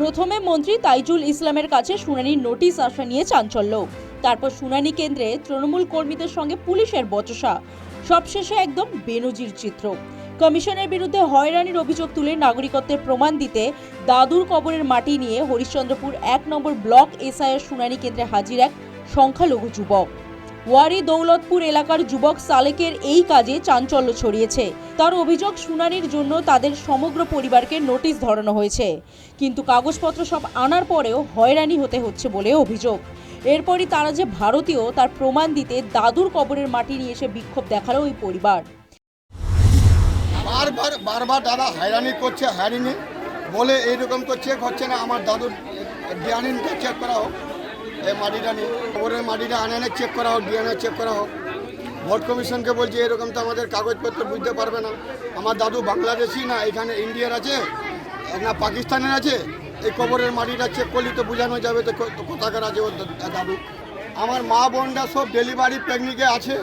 প্রথমে মন্ত্রী তাইজুল ইসলামের কাছে শুনানির নোটিশ আসা নিয়ে চাঞ্চল্য। তারপর শুনানি কেন্দ্রে তৃণমূল কর্মীদের সঙ্গে পুলিশের বচসা। সবশেষে একদম বেনজির চিত্র। কমিশনের বিরুদ্ধে হয়রানির অভিযোগ তুলে নাগরিকত্বের প্রমাণ দিতে দাদুর কবরের মাটি নিয়ে হরিশ্চন্দ্রপুর এক নম্বর ব্লক এসআইয়ের শুনানি কেন্দ্রে হাজির এক সংখ্যালঘু যুবক। ওয়ারি দৌলতপুর এলাকার যুবক সালেকের এই কাজে চাঞ্চল্য ছড়িয়েছে। তার অভিযোগ শুনানির জন্য তাদের সমগ্র পরিবারকে নোটিশ ধরানো হয়েছে। কিন্তু কাগজপত্র সব আনার পরেও হয়রানি হতে হচ্ছে বলে অভিযোগ। এরপরই তারা যে ভারতীয়, তার প্রমাণ দিতে দাদুর কবরের মাটি নিয়ে এসে বিক্ষোভ দেখাল ওই পরিবার। বারবার বারবার দাদা হয়রানি করছে, হয়রানি বলে এইরকম তো চেক হচ্ছে না, আমার দাদুর ডিএনএটা চেক করা হোক। এই মাটিটা নিয়ে। খবরের মাটিটা আনে চেক করা হোক ডিএনএ চেক করা হোক। ভোট কমিশনকে বলছি, এরকম তো আমাদের কাগজপত্র বুঝতে পারবে না। আমার দাদু বাংলাদেশি না, এখানে ইন্ডিয়ার আছে, না পাকিস্তানের আছে, এই কবরের মাটিটা চেক করলে তো বোঝানো যাবে তো কোথাকার আছে ওর দাদু। আমার মা বোনরা সব ডেলিভারি পিকনিকে আছে,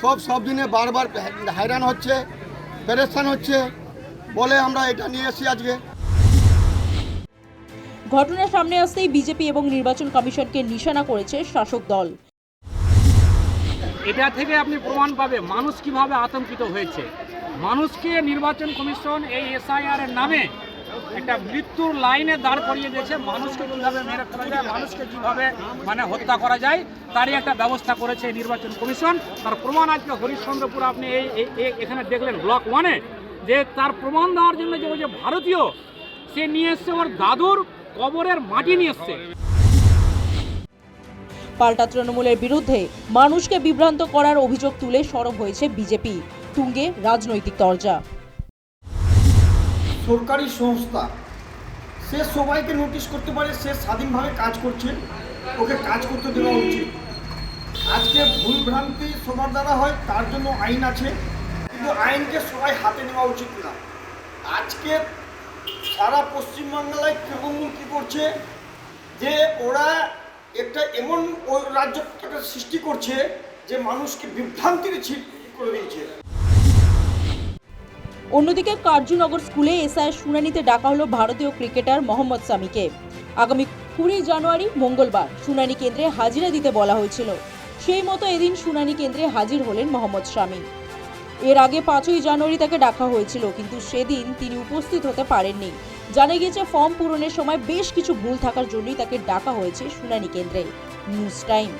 সব সব দিনে বারবার হয়রান হচ্ছে, পেরেশান হচ্ছে। বলে আমরা এটা নিয়ে এসেছি আজকে। ঘটনার সামনে আসতেই বিজেপি এবং নির্বাচন কমিশনকে নিশানা করেছে শাসক দল। এটা থেকে আপনি প্রমাণ পাবে মানুষ কীভাবে আতঙ্কিত হয়েছে। মানুষকে নির্বাচন কমিশন এই এসআইআর এর নামে একটা মৃত্যুর লাইনে দাঁড় করিয়ে দিয়েছে। মানুষকে কীভাবে মেরে ফেলা যায়, মানুষকে কীভাবে মানে হত্যা করা যায়, তারই একটা ব্যবস্থা করেছে নির্বাচন কমিশন। তার প্রমাণ আজকে হরিশ্চন্দ্রপুর আপনি এই- এখানে দেখলেন ব্লক ওয়ানে যে তার প্রমাণ দেওয়ার জন্য যে ওই যে ভারতীয়, সে নিয়ে এসছে ওর দাদুর কবরের মাটি নিয়ে এসছে। পাল্টা তৃণমূলের বিরুদ্ধে মানুষকে বিভ্রান্ত করার অভিযোগ তুলে সরব হয়েছে বিজেপি। তুঙ্গে রাজনৈতিক তরজা। সরকারি সংস্থা সে সবাইকে নোটিশ করতে পারে সে স্বাধীনভাবে কাজ করছে ওকে কাজ করতে দেওয়া উচিত। আজকে ভুল ভ্রান্তি সবার দ্বারা হয় তার জন্য আইন আছে কিন্তু আইনকে সবাই হাতে নেওয়া উচিত না। আজকে সারা পশ্চিমবাংলায় তৃণমূল কী করছে? যে ওরা একটা এমন রাজ্যটাকে সৃষ্টি করছে যে মানুষকে বিভ্রান্তির করে দিয়েছে। অন্যদিকে কার্যনগর স্কুলে এসআই শুনানিতে ডাকা হলো ভারতীয় ক্রিকেটার মোহাম্মদ সামিকে। আগামী কুড়ি জানুয়ারি মঙ্গলবার শুনানি কেন্দ্রে হাজিরা দিতে বলা হয়েছিল। সেই মতো এদিন শুনানি কেন্দ্রে হাজির হলেন মোহাম্মদ শামী এর আগে পাঁচই জানুয়ারি তাকে ডাকা হয়েছিল, কিন্তু সেদিন তিনি উপস্থিত হতে পারেননি। জানা গিয়েছে, ফর্ম পূরণের সময় বেশ কিছু ভুল থাকার জন্যই তাকে ডাকা হয়েছে শুনানি কেন্দ্রে। News time.